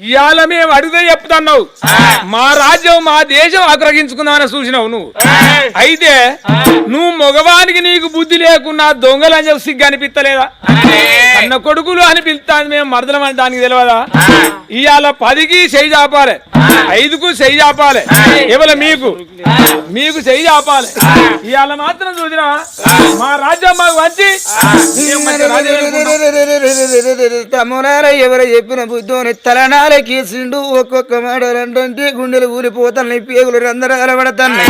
ఇవాళ మేము అడిగితే చెప్తున్నావు. మా రాజ్యం మా దేశం ఆక్రమించుకుందామని చూసినావు నువ్వు. అయితే నువ్వు మగవానికి నీకు బుద్ధి లేకున్నా దొంగలు అని చెప్పి సిగ్గు అనిపిస్తలేదా కన్న కొడుకులు అని పిలుస్తాను మేము మరదలం అని దానికి తెలియదా ఇవాళ పదికి చెయ్యి చాపాలి. ఐదుకు చెయ్యి చాపాలి. ఇవాళ మీకు? మీకు చెయ్యి చాపాలి. ఇవాళ మాత్రం చూసినా మా రాజ్యం మాకు వచ్చి ఎవరు చెప్పిన బుద్ధోని తలనాల కీసిండు ఒక్కొక్క మాటలంటే గుండెలు ఊరిపోతాయి పేగులు రందరూ అలవడతాయి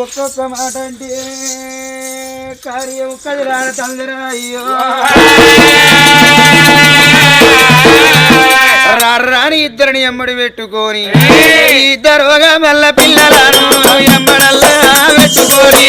ఒక్కొక్క మాట అంటే కార్యం కదిరాన తందర అయ్యో. రాని ఇద్దరిని ఎమ్మడి పెట్టుకొని ఇద్దరు ఒక పిల్లలను ఎమ్మడల్లా పెట్టుకొని.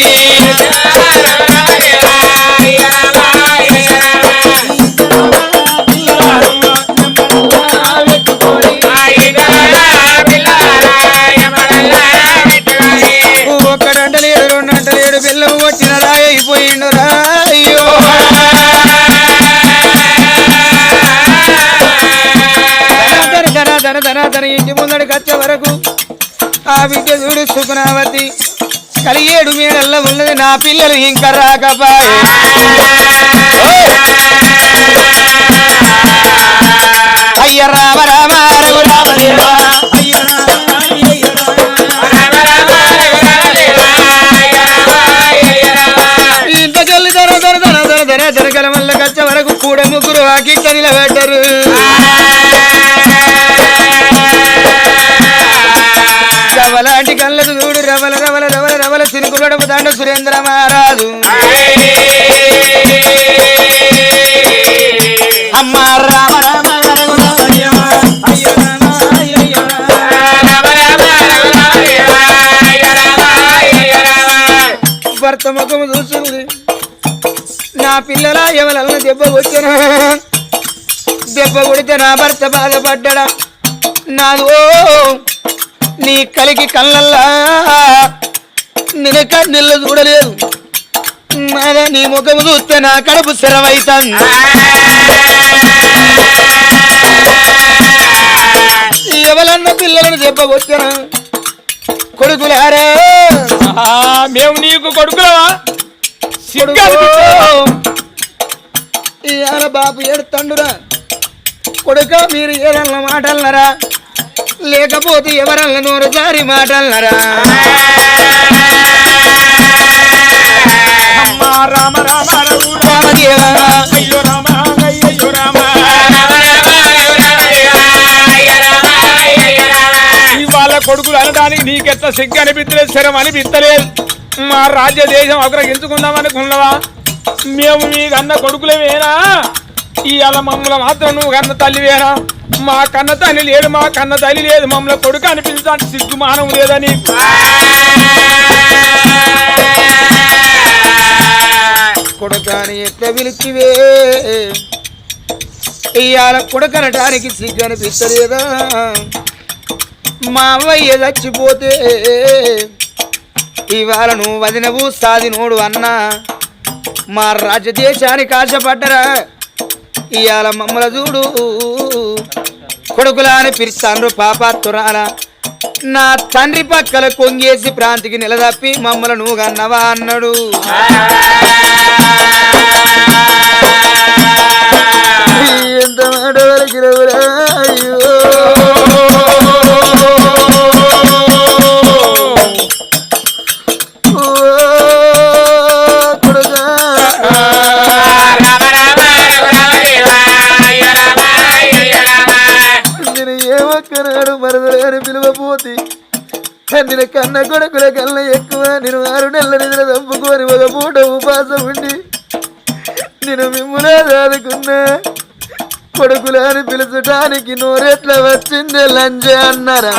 పిల్లలు వచ్చిన రాయిపోయిండు రాయ్యో ధర ధన ధర ధర ఇంటి ముందడికి వచ్చే వరకు ఆ బిడ్డ చూడు సుకునావతి కలిగేడు మీడల్ల ఉన్నది నా పిల్లలు ఇంకా రాకపాయే. అయ్య రామ రామ రఘు దేవా రామ. ముగ్గురు ఆకిట్ట నిలబెట్టరు రవలాంటి కళ్ళకు చూడు రవల రవల రవల రవల సినుకులడపు దండ సురేంద్ర మహారాజు. అమ్మ రామ రామ రఘు భర్త ముఖము చూస్తుంది. నా పిల్లల ఎవరన్నా దెబ్బ కొట్టినా కొడితే నా భర్త బాధపడ్డా. నాదో నీ కలికి కళ్ళల్లా నేను కన్నెళ్ళు చూడలేదు. నాదా నీ ముఖము చూస్తే నా కడుపు శరమైతాను ఎవరన్న పిల్లలను కొట్టినా కొడుకులారా? మేము నీకు కొడుకులవా? ఇవాళ బాబు ఏడుతండురా కొడుక మీరు ఏదన్న మాటలనరా? లేకపోతే ఎవరల్ల నోరు జారి మాటలనరా? అమ్మ రామ రామ రామదేవా, అయ్యో రామ అయ్యో రామ. ఇవాళ కొడుకులు అనడానికి నీకెంత సిగ్గు అనిపించలేదు శరం అనిపించలేదు మా రాజ్య దేశం అగ్రహించుకుందాం అనుకున్నావా? మేము మీ కన్న కొడుకులమేనా? ఇవాళ మమ్మల మాత్రం నువ్వు కన్న తల్లివేనా? మా కన్న తల్లి లేదు మా కన్న తల్లి లేదు. మమ్మల్ని కొడుకు అనిపించడానికి సిగ్గు మానం లేదని కొడుకాని ఎట్లా పిలిచివే? ఇవాళ కొడుకనటానికి సిగ్గు అనిపిస్తలేదా? మా అవ్వయ్య చచ్చిపోతే ఇవాళ నువ్వు వదినవు సాదినోడు అన్నా. మా రాజదేశానికి ఆశపడ్డరా? ఇవాళ మమ్మల చూడు. కొడుకులా అని పిలుస్తాను పాపాత్తురాల. నా తండ్రి పక్కల కొంగేసి ప్రాంతికి నిలదప్పి మమ్మల నువ్వుగన్నవా అన్నాడు. ఎంత మాట నేను కన్న కొడుకుల కళ్ళ ఎక్కువ. నేను ఆరు నెలల నిద్ర చంపుకొని ఒక పూట ఉపాసం ఉండి నేను మిమ్ములే దాదుకున్నా కొడుకులని పిలుచడానికి నోరెట్లా వచ్చింది లంజ అన్నారా.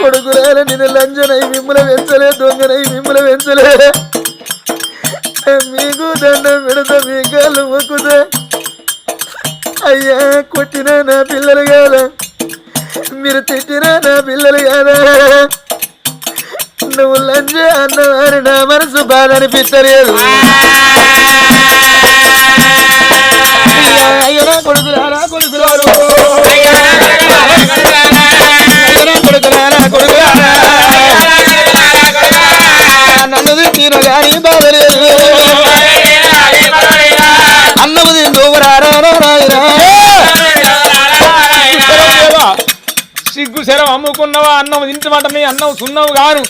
కొడుకులాల నేను లంజనై మిమ్మల వెంచలే దొంగనై మిమ్మల వెంచలే. మీకు దండం పెడతా మీ కాళ్ళు మొక్కుతా. అయ్యా కొట్టిన నా పిల్లలు కాదా? మీరు తిట్టిన నా పిల్లలు కాదా? నువ్వు లంజ అన్నవారు నా మనసు బాధ అనిపించలేదు అయ్యా, కొడుకులారా కొడుకులారు కొడుకులారా కొడుకులారా నన్ను తిట్టిన గాని సిగ్గు శరం అమ్ముకున్నావా? అన్నం తింటమాట నీ అన్నం సున్నవు గాను.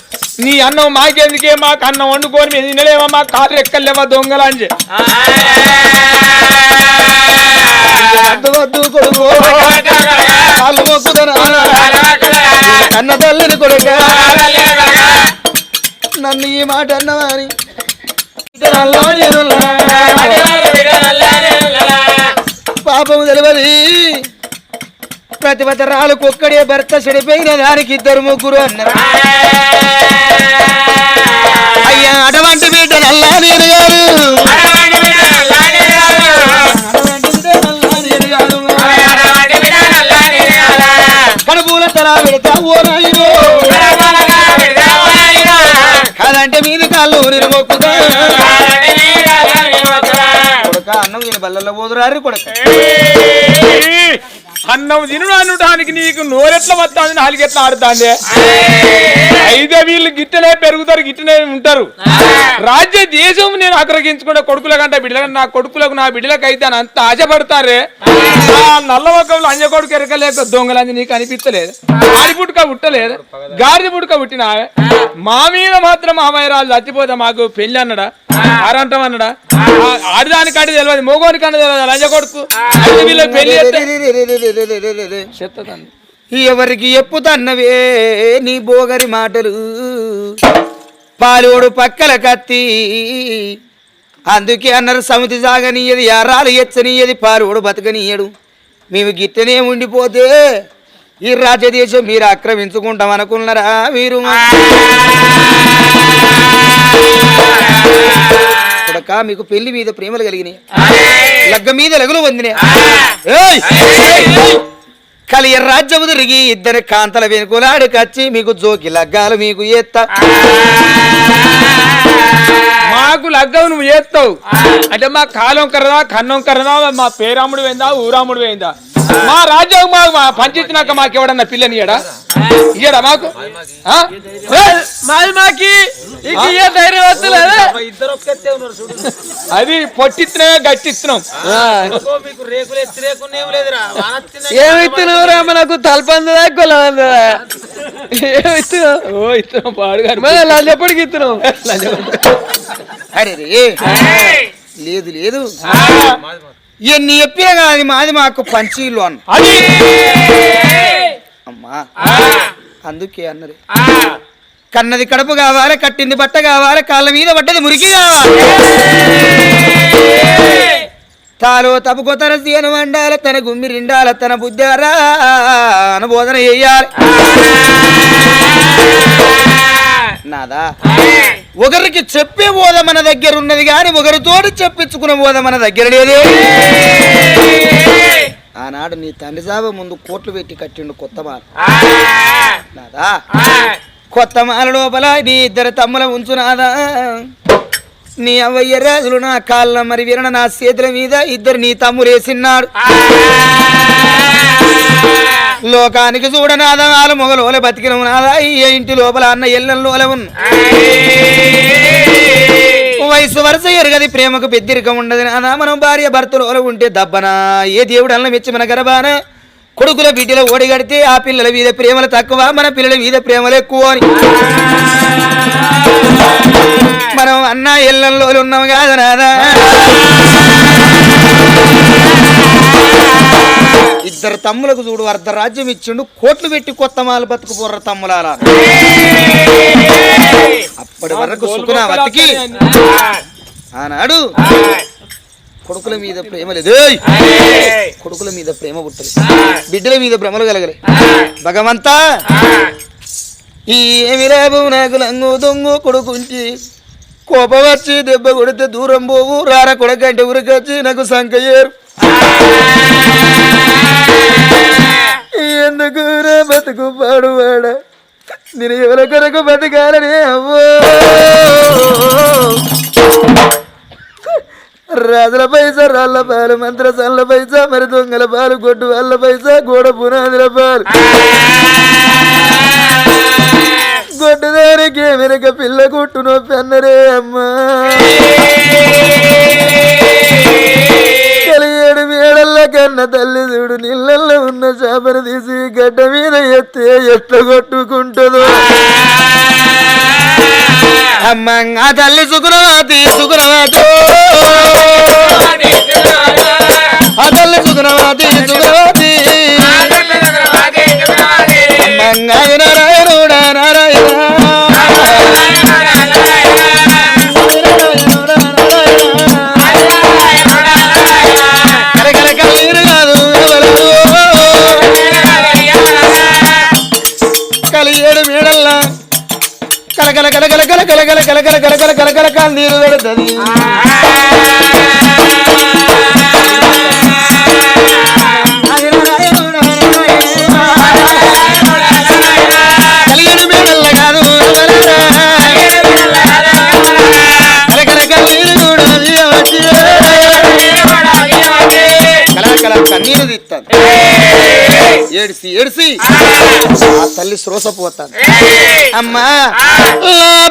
నీ అన్నం మాకెందుకే? మాకు అన్నం వండుకొని మేము తినలేవా మా కారు ఎక్కలేవా కాళ్ళు మొక్కుదనా కన్న తల్లిని కొడుక. నన్ను ఈ మాట అన్నవాని పాపము తెలియదు ప్రతిపతరాలకు ఒక్కడే భర్త చెడిపోయిన దానికి ఇద్దరు ముగ్గురు అన్నారు అయ్యా అటువంటి బిడ్డ నల్లా నేను గారు నేను కడుపుల తలా పెడతా ఓ నాయనో కాదంటే మీది కాళ్ళు నేను మొక్కుతా. కొడుక అన్నం నేను బల్లల్లో పోదురారు కొడుక. అన్నం తిను అనడానికి నీకు నోరెట్ల వస్తుంది నాలుగెట్లా ఆడుతాంది అయితే వీళ్ళు గిట్టనే పెరుగుతారు గిట్టనే ఉంటారు రాజ్య దేశం నేను ఆగ్రహించుకుంటే కొడుకుల కంటే బిడ్డల నా కొడుకులకు నా బిడ్డలకు అయితే అని అంత ఆశపడతారే ఆ నల్ల ఒక్కలు అంజ కొడుకు ఎరకలేక దొంగలని నీకు అనిపించలేదు ఆడి పుట్టుక పుట్టలేదు గాడిద పుట్టుక పుట్టిన మా మీద మాత్రం అమ్మాయిరాలు చచ్చిపోతే మాకు పెళ్ళి అన్నడా ఆరంటం అన్నడా ఆ- తెలియదు మోగోనికంటే తెలియదు లంజ కొడుకు పెళ్ళి చెత్తదండి. ఎవరికి ఎప్పుతన్నవే నీ బోగరి మాటలు? పాలోడు పక్కల కత్తి. అందుకే అన్నారు సమితి సాగనీయది ఎర్రాలు ఎచ్చనీయది పాలోడు బతకనీయడు. మేము గిట్టనే ఉండిపోతే ఈ రాజ్యదేశం మీరు ఆక్రమించుకుంటాం అనుకున్నారా మీరు కొడక మీకు పెళ్ళి మీద ప్రేమలు కలిగినాయి. లగ్గ మీద లగులు పొందినాయి ఏయ్! కలియ రాజ్యము తిరిగి ఇద్దరి కాంతల వెనుకలాడి కచ్చి మీకు జోకి లగ్గాలు మీకు ఎత్త. మాకు లగ్గం నువ్వు చేస్తావు అంటే మా కాలం కరదా కన్నం కరదా మా పేరాముడు పోయిందా ఊరాముడు పోయిందా? మా రాజ్యం మా పంచిచ్చినాక మాకు ఎవడన్నా పిల్లని ఇయ్యడా ఇయ్యడా మాకు. మాది అది పొట్టిస్తున్నామే గట్టిస్తున్నాం ఏమిస్తున్నావు రా? మనకు తలపందదా ఏమిస్తున్నావు ఓ ఇస్తున్నాం పాడుగారు అరే లేదు లేదు. ఎన్ని చెప్పినా కానీ మాది మాకు పంచీలు అన్న. అమ్మా. అందుకే అన్నది. కన్నది కడుపు కావాలి కట్టింది బట్ట కావాలి కాళ్ళ మీద పడ్డది మురికి కావాలి. తాలో తప్పుకో తన సీను వండాలి తన గుమ్మి రిండాల తన బుద్ధారా అనుబోధన చెయ్యాలి నాదా? ఒకరికి చెప్పే బోధ మన దగ్గర ఉన్నది కానీ ఒకరితోటి చెప్పించుకునే బోధ మన దగ్గర లేదే. ఆనాడు నీ తండ్రి సాబ ముందు కోట్లు పెట్టి కట్టిండు కొత్త మాల. నాదా? కొత్త మాల లోపల నీ ఇద్దరు తమ్ముల ఉంచునాదా నీ అవయ్య రాజులు నా కాళ్ళ మరి విరణ నా చేతుల మీద ఇద్దరు నీ తమ్ముడు వేసిన్నాడు. లోకానికి చూడనాదా వాళ్ళు మొగలోల బతికిన నాదా ఏ ఇంటి లోపల అన్న ఎల్లంలోల ఉన్న వయసు వరుస ఎరగది ప్రేమకు పెద్దరికం ఉండదు నాదా మనం భార్య భర్తలో ఉంటే దబ్బనా ఏ దేవుడు అన్న మెచ్చి మన గర్భాన? కొడుకుల బిడ్డల ఓడిగడితే ఆ పిల్లల మీద ప్రేమలు తక్కువ మన పిల్లల మీద ప్రేమలు ఎక్కువ అని. మనం అన్న ఇళ్ళల్లో ఉన్నాం కాదనాదా ఇద్దరు తమ్ములకు చూడు అర్ధరాజ్యం ఇచ్చిండు కోట్లు పెట్టి కొత్త మాలు బతుకుపోర్ర తమ్ములారా. అప్పటి వరకు సుఖనావతికి ఆనాడు కొడుకుల మీద ప్రేమ లేదు. కొడుకుల మీద ప్రేమ పుట్టలే. బిడ్డల మీద భ్రమలు కలగలే. భగవంతా ఈ ఏమి రేపు నాకు లంగు దొంగు కొడుకుంచి కోపం వచ్చి దెబ్బ కొడితే దూరం పోవు రార కొడకంటే ఉరికొచ్చి నాకు సంకయ్యారు. ఎందుకు బతుకు పాడువాడ? నేను ఎవరి కొరకు బతకాలని అవ్వో. రాజుల పైసా రాళ్ళ పాలు మంత్ర సల్ల పైసా మరి దొంగల పాలు గొడ్డు వాళ్ళ పైసా గోడ పునాదుల పాలు. గొడ్డు దానికి వెనక పిల్ల కొట్టు నొప్పి అన్నరే అమ్మా. మేడల్ల కన్న తల్లి చూడు నీళ్ళల్లో ఉన్న చేపను తీసి గడ్డ మీద ఎత్తే ఎట్ల కొట్టుకుంటుందో. అమ్మ ఆ తల్లి సుకురవాతి సుకురవాతో ఆ తల్లి సుకురవాతి సుకురవాతి అమ్మ గలగల గలగల గలగల గలగల గలగల గలగల గలగల నీరు పెడుతుంది ఏడిసి ఏడిసి. తల్లి శ్రోసపోతాను అమ్మా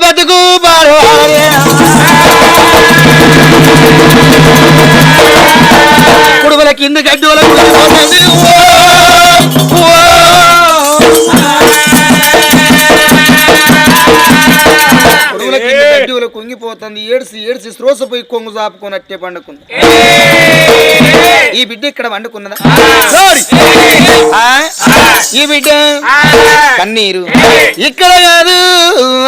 బతుకు బారు కుడుగుల కింద గడ్డోల కుంగిపోతుంది ఏడిసి ఏడిసి శ్రోసపోయి కొంగు చాపుకున్నట్టే పండుకుంది. ఈ బిడ్డ ఇక్కడ వండుకున్నదా? బిడ్డ. కన్నీరు. ఇక్కడ కాదు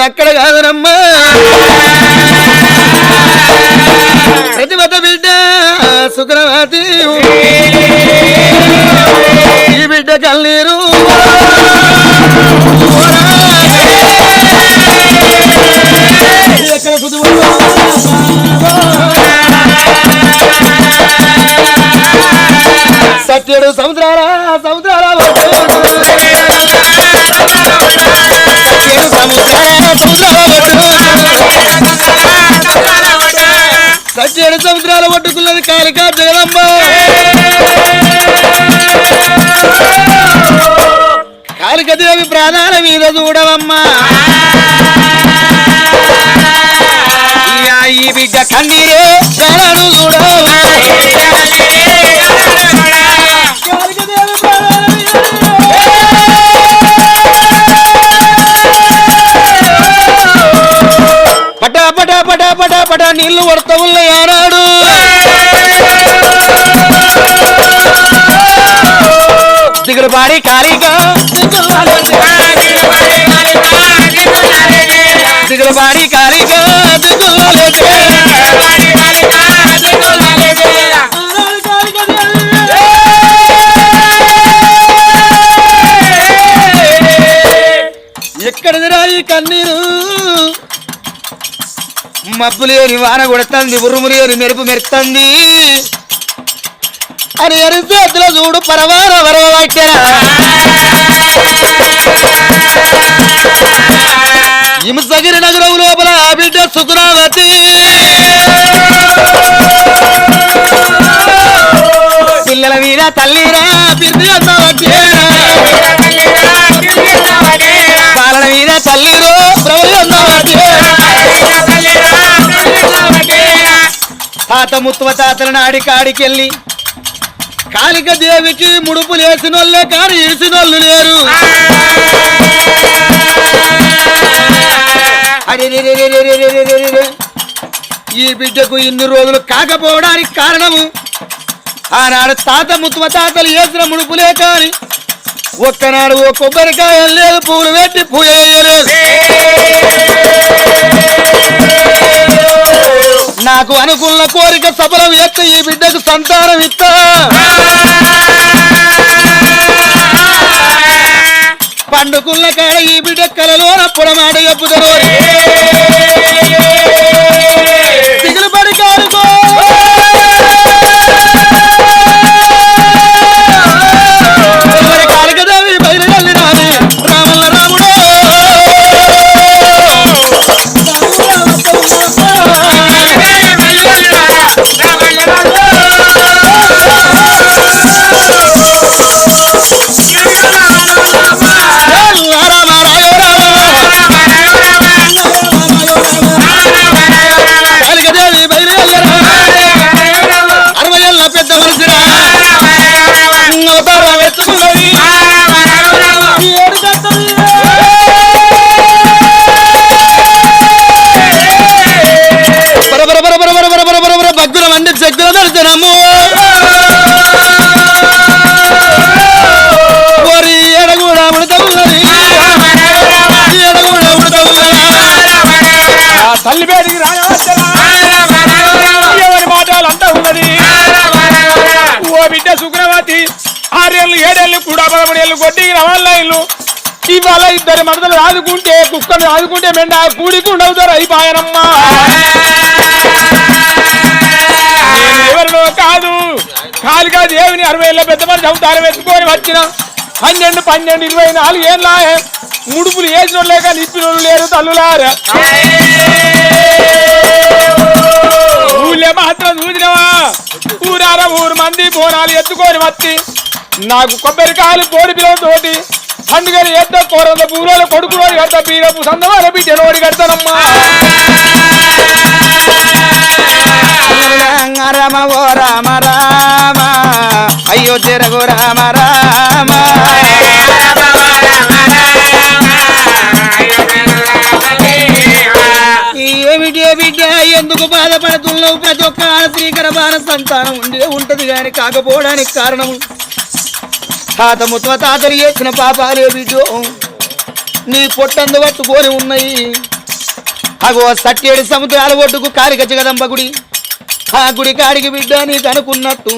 అక్కడ కాదునమ్మా ప్రతిమత బిడ్డ సుగ్రవతి ఈ బిడ్డ కన్నీరు. ఎక్కడ సత్యుడు సముద్రాల సముద్రాల ఏడు సంవత్సరాలు పట్టుకున్నది కాళిక జగదంబ కాళికదేవి ప్రాణాల మీద చూడవమ్మా. ఈ బిడ్డ కన్నీరే ప్రాణాలు చూడవా పటా పటా పటా పటా పటా నీళ్ళు పడతా ఉన్నాయి ఆనాడు. దిగుడు పాడి ఖాళీగా దిగుడు పాడి ఖాళీగా దిగులు మబ్బు లేని వాన కొడుతుంది ఉరుము లేని మెరుపు మెరుతుంది. అని ఎరుసేతుల చూడు పరవాన వరవట్టరా హింసగిరి నగరం లోపల బిడ్డ సుతురావతి పిల్లల మీద తల్లి తాత ముత్వ తాతల ఆడికాడికెళ్ళి కాళిక దేవికి ముడుపులు వేసినోళ్ళే కాని ఇడిసినోళ్ళు లేరు. ఈ బిడ్డకు ఇన్ని రోజులు కాకపోవడానికి కారణము ఆనాడు తాత ముత్వ తాతలు వేసిన ముడుపులే కాని ఒక్కనాడు ఓ కొబ్బరికాయ లేదు పూలు పెట్టి పూజ నాకు అనుకున్న కోరిక సఫలం ఎక్క ఈ బిడ్డకు సంతానం ఇస్తా. పండుకున్న కాడ ఈ బిడ్డ కలలోన పొడమాట చెప్పుతారు తల్లి పేరుకి రాయవచ్చనా మాటలు అంతా ఉన్నది. ఓ బిడ్డ సుగ్రవతి ఆరేళ్ళు ఏడేళ్ళు కూడా పదమూడేళ్ళు కొట్టి రవాళ్ళ ఇల్లు. ఇవాళ ఇద్దరు మనుషులు ఆదుకుంటే కుక్కను ఆదుకుంటే మెండ కూడికి ఉండవుతారు అయిపోయానమ్మా ఎవరిలో కాదు. కాలిగా దేవుని అరవై ఏళ్ళ పెద్ద మనిషి అవుతారు వెతుకొని వచ్చిన. పన్నెండు పన్నెండు ఇరవై నాలుగు ఏళ్ళ ముడుపులు వేసిన లేక నిప్పిన లేరు తల్లులారా. ఊళ్ళే మాత్రం చూసినవా? ఊరారా ఊరు మంది బోనాలు ఎత్తుకొని వచ్చి నాకు కొబ్బరికాయలు కోడి పిల్లలతోటి పండుగలు ఎద్ద కూరల పూరాల కొడుకు రోడి కడతా పీరపు సందవాల బిడ్డ కడతానమ్మా. రమ ఓ రామ రామ. అయ్యో జరగో రామ రామ. బిడ్డ ఎందుకు బాధపడుతున్నావు? ప్రతి ఒక్క స్త్రీకర బాల సంతానం ఉండే ఉంటది గాని కాకపోవడానికి కారణం. తాత ముత్వ తాతలు చేసిన పాపాలే బిడ్డో నీ పొట్టందు పట్టుకొని ఉన్నాయి. అగో సట్టేడు సముద్రాల ఒడ్డుకు కాలిక జగదంబ గుడి ఆ గుడి కాడికి బిడ్డ నీకు అనుకున్నట్టు.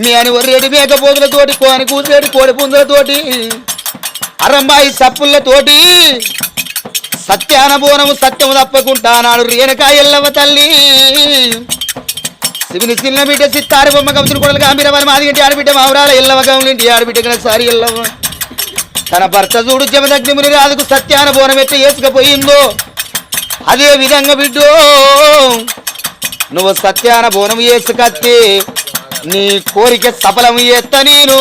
మీ అని ఒర్రేటి మేకపోతులతోటి కోని కూసేటి కోడి పుంజులతోటి అరంబాయి సప్పులతోటి సత్యానబోనము సత్యము తప్పకుండా నాడు రేణుకా ఎల్లవ తల్లి. శివుని చిన్న బిడ్డ సిత్తారు బొమ్మ కమిషన్ కొడలు గాంభీరమని మాదిగంటి ఆడబిడ్డ మావురాల ఎల్లవ గౌలింటి ఆడబిడ్డ గల సారి ఎల్లవ తన భర్త చూడు జమదగ్నిముని రాదుకు సత్యాన బోనం ఎట్ట వేసుకపోయిందో అదే విధంగా బిడ్డో నువ్వు సత్యాన బోనం వేసుకత్తి నీ కోరిక సఫలం ఎత్త నేను.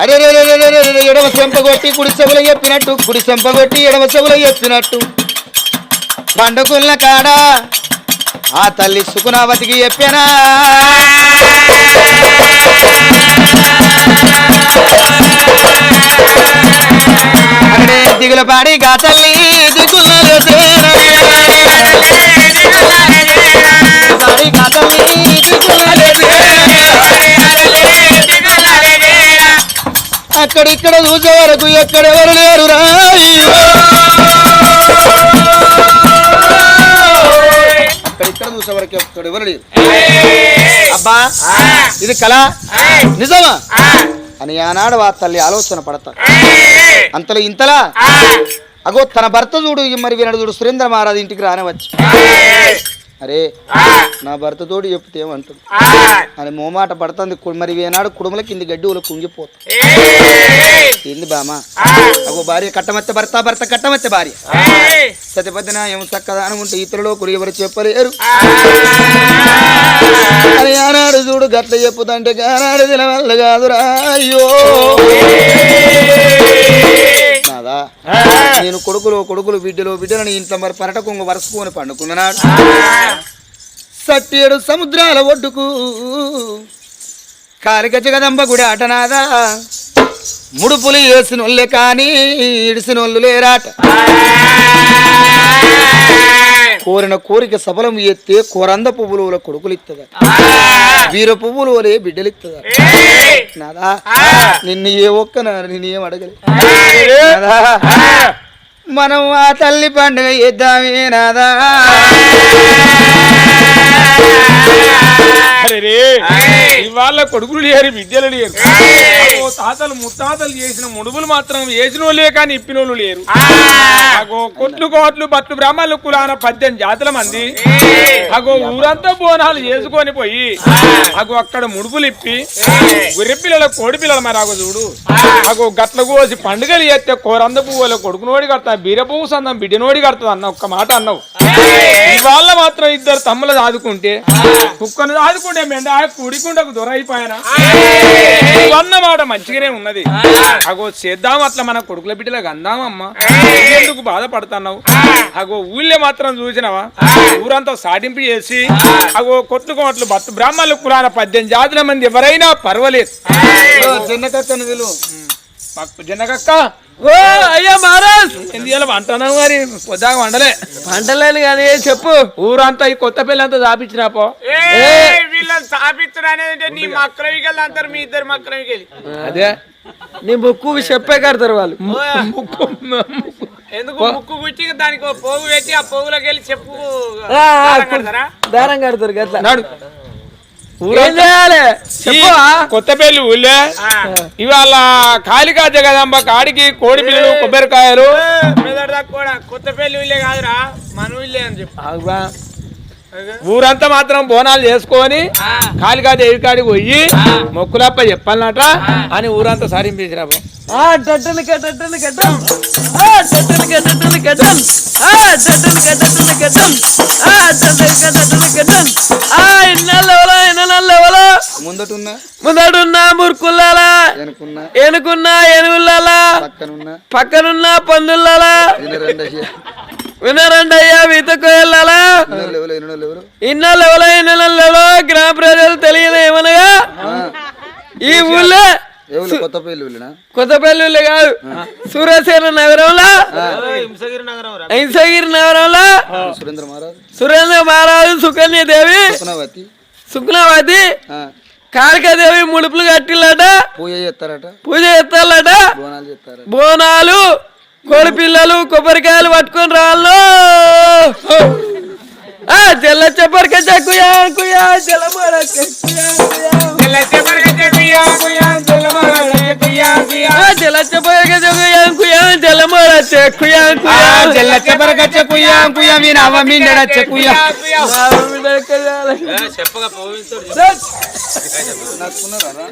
అరే ఎడమ చెంపగొట్టి కుడి చెవులు చెప్పినట్టు కుడి చెంపగొట్టి ఎడమ చెవులు చెప్పినట్టు పండుకున్న కాడ ఆ తల్లి సుకునావతికి చెప్పానా? అక్కడే దిగుల పాడి గా తల్లి దిగులలో గా. అక్కడిక్కడ చూసే వరకు ఎక్కడెవరు లేరు రాయ్యో అక్కడిక్కడ చూసే వరకు ఎక్కడెవరు లేరు? అబ్బా ఇది కళ? నిజమా? అని ఆనాడు ఆ తల్లి ఆలోచన పడతా అంతలో ఇంతలా? అగో తన భర్త చూడు మరి వినడు చూడు సురేంద్ర మహారాజు ఇంటికి రానవచ్చు అరే నా భర్త తోడు చెప్తే ఏమంటుంది అని మోమాట పడుతుంది. మరి ఏనాడు కుడుముల కింది గడ్డి ఊళ్ళో కుంగిపోతుంది ఏంది బామా అగో భార్య కట్టమత్త భర్త భర్త కట్టమత్త భార్య. సతిపతిన ఏం చక్కదానం ఉంటే ఇతరులో కురి ఎవరు చెప్పలేరు. అని ఆనాడు చూడు గట్ల చెప్పుదంటే ఆనాడు తినవల్ల కాదురా. అయ్యో! నేను కొడుకులో కొడుకులు బిడ్డలో బిడ్డలని ఇంట్లో మరి పరట కొంగ వరుసుకొని పండుకున్నాడు సట్టేడు సముద్రాల ఒడ్డుకు కాలిక జగదంబ గుడి ఆటనాదా. ముడుపులు వేసినోళ్ళే కానీ ఇడిసినోళ్ళు లేరాట. కోరిన కోరిక సఫలం ఎత్తే కోరంద పువ్వుల కొడుకులు ఇస్తుందట వీర పువ్వులు వలే బిడ్డలు ఇస్తుందట నాదా నిన్ను ఏ ఒక్క నిన్ను ఏం అడగలే నాదా మనం ఆ తల్లి పండుగ చేద్దామే నాదా అరే రే ఇవాళ కొడుకులు లేరు బిడ్డలు లేరు. తాతలు ముత్తాతలు చేసిన ముడుపులు మాత్రం వేసిన వాళ్ళే కానీ ఇప్పిన వాళ్ళు లేరు అగో కొట్లు కోట్లు బట్లు బ్రాహ్మణులు కులాన పద్దెనిమిది జాతుల మంది. అగో ఊరంతా బోనాలు చేసుకొని పోయి అగో అక్కడ ముడుపులు ఇప్పి గుర్రె పిల్లల కోడి పిల్లల మరి అగో చూడు అగో గట్ల కోసి పండుగలు చేస్తే కోరంద పువ్వుల కొడుకు నోడి కడతా బీర పువ్వు సందం బిడ్డ నోడి కడతా అన్న ఒక్క మాట అన్నావు. ఇవాళ మాత్రం ఇద్దరు తమ్ములు దాదుకుంటే కుక్కను దాదుకుంటే మెండ కుడికుండకు దొరైపోయానా? అన్న మాట మంచిగానే ఉన్నది. అగో చేద్దాం అట్లా మన కొడుకుల బిడ్డలకు అందామమ్మా ఎందుకు బాధపడుతున్నావు? అగో ఊళ్ళో మాత్రం చూసినావా? ఊరంతా సాటింపు చేసి అగో కొట్లు కోట్లు బత్తు బ్రాహ్మణులు కులాన పద్దెనిమిది జాతుల మంది ఎవరైనా పర్వాలేదు. చిన్నకత్తను జనకక్క ఓ అయ్యా మహారాజ్! ఎందుకు అంటున్నావు మరి పొద్దాక వండలే. పంటలేను కానీ చెప్పు? ఊరంతా ఈ కొత్త పిల్లంతా పో. వీళ్ళని స్థాపిస్తుడు అనేది నీ అంటారు మీ ఇద్దరు మక్కలవికి వెళ్ళి అదే. నీ ముక్కు చెప్పే కడతారు వాళ్ళు. ఎందుకు ముక్కు గుచ్చి దానికి పోగు పెట్టి ఆ పోగులోకి వెళ్ళి చెప్పు దారం కడతారు? గట్లా నాడు ఏం చేయాలి చెప్పవా కొత్తపల్లి ఊళ్ళే ఇవాళ కాళికా జగదంబ కాడికి కోడి పిల్లలు కొబ్బరికాయలు. కూడా కొత్తపల్లి ఊళ్ళే కాదురా మన ఊళ్ళే అని చెప్పు. ఊరంతా మాత్రం బోనాలు చేసుకొని కాళికా దేవి కాడికి పోయి మొక్కులప్ప చెప్పాలన్నట అని ఊరంతా సారింపించిరాబు ఆ ఆ ఆ ఆ ఆ ఇన్నల్లెవలో ఇన్నల్లెవలో ముందటున్నా. మురుకుల్లాలా? వెనుకున్నా. ఎనుకున్న ఎనుగుల్లాలా పక్కనున్నా. పక్కనున్న పందుల్లాలా? వినరండి వినరండయ్యా మీతకు వెళ్ళాలా? ఎవరు ఎన్నో ఎవరు ఇన్నల్లెవలో ఇన్నల్లెవలో గ్రామ ప్రజలు తెలియదు ఏమనగా? ఈ ఊళ్ళో కొత్తపల్లి కాదు. సూర్యసేన నగరంలో హింసగిరి నగరంలో సురేంద్ర మహారాజ్? సుకన్య దేవి సుగ్నవతి కాళికాదేవి ముడుపులు కట్టిల్లట. పూజ చేస్తారట? పూజ చేస్తారట బోనాలు చేస్తారట? బోనాలు కోడి పిల్లలు కొబ్బరికాయలు పట్టుకొని రాళ్ళు. ఆ జల్ల చెప్పరిక కుయా కుయా జల ఆ జల చెప్పరిక కుయా కుయా జల కుయా కుయా చెల్లెచ్చ కుయ్యా. కుయ్యా మీ నవ్వ మీ నడచ్చ కుయ్యా చెప్పగా నాకున్నారా?